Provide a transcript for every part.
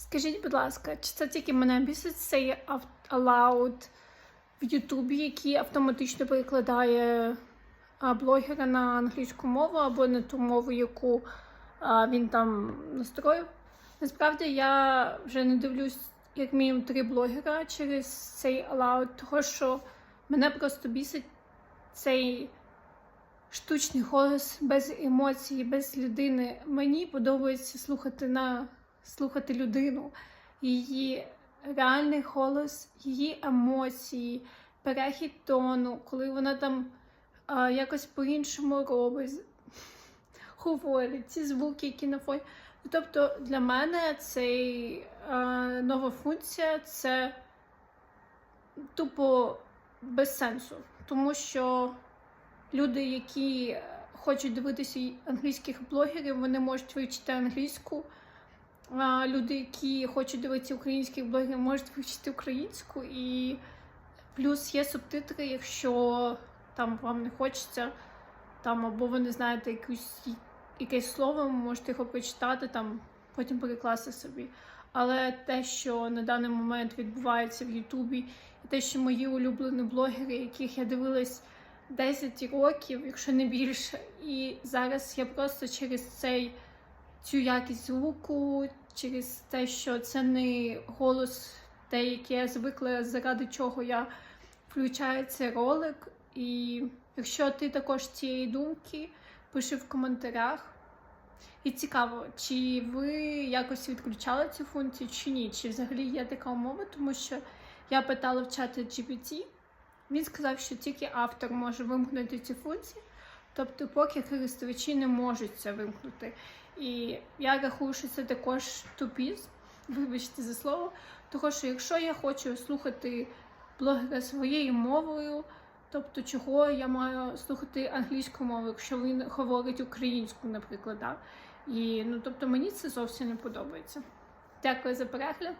Скажіть, будь ласка, чи це тільки мене бісить цей allowed в Ютубі, який автоматично перекладає блогера на англійську мову або на ту мову, яку він там настроїв? Насправді я вже не дивлюсь як мінімум три блогера через цей allowed, того що мене просто бісить цей штучний голос без емоцій, без людини. Мені подобається слухати на слухати людину, її реальний голос, її емоції, перехід тону, коли вона там а, якось по-іншому робить, говорить, ці звуки, які на фоні. Ну, Тобто для мене цей а, нова функція це тупо без сенсу, тому що люди, які хочуть дивитися англійських блогерів, вони можуть вивчити англійську. Люди, які хочуть дивитися українських блогерів, можуть вивчити українську. І плюс є субтитри, якщо там вам не хочеться, там або ви не знаєте якусь, якесь слово, можете його прочитати, там потім перекласти собі. Але те, що на даний момент відбувається в Ютубі, і те, що мої улюблені блогери, яких я дивилась 10 років, якщо не більше, і зараз я просто через цей цю якість звуку, через те, що це не голос, те, яке я звикла, заради чого я включаю цей ролик. І якщо ти також цієї думки, пиши в коментарях. І цікаво, чи ви якось відключали цю функцію, чи ні, чи взагалі є така умова, тому що я питала в чаті GPT, він сказав, що тільки автор може вимкнути цю функцію, тобто поки користувачі не можуть це вимкнути. І я рахую, що це також тупіз, вибачте за слово. Тому що якщо я хочу слухати блогера своєю мовою, тобто чого я маю слухати англійську мову, якщо він говорить українську, наприклад. Да? І ну тобто мені це зовсім не подобається. Дякую за перегляд.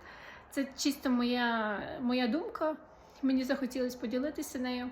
Це чисто моя, моя думка. Мені захотілося поділитися нею.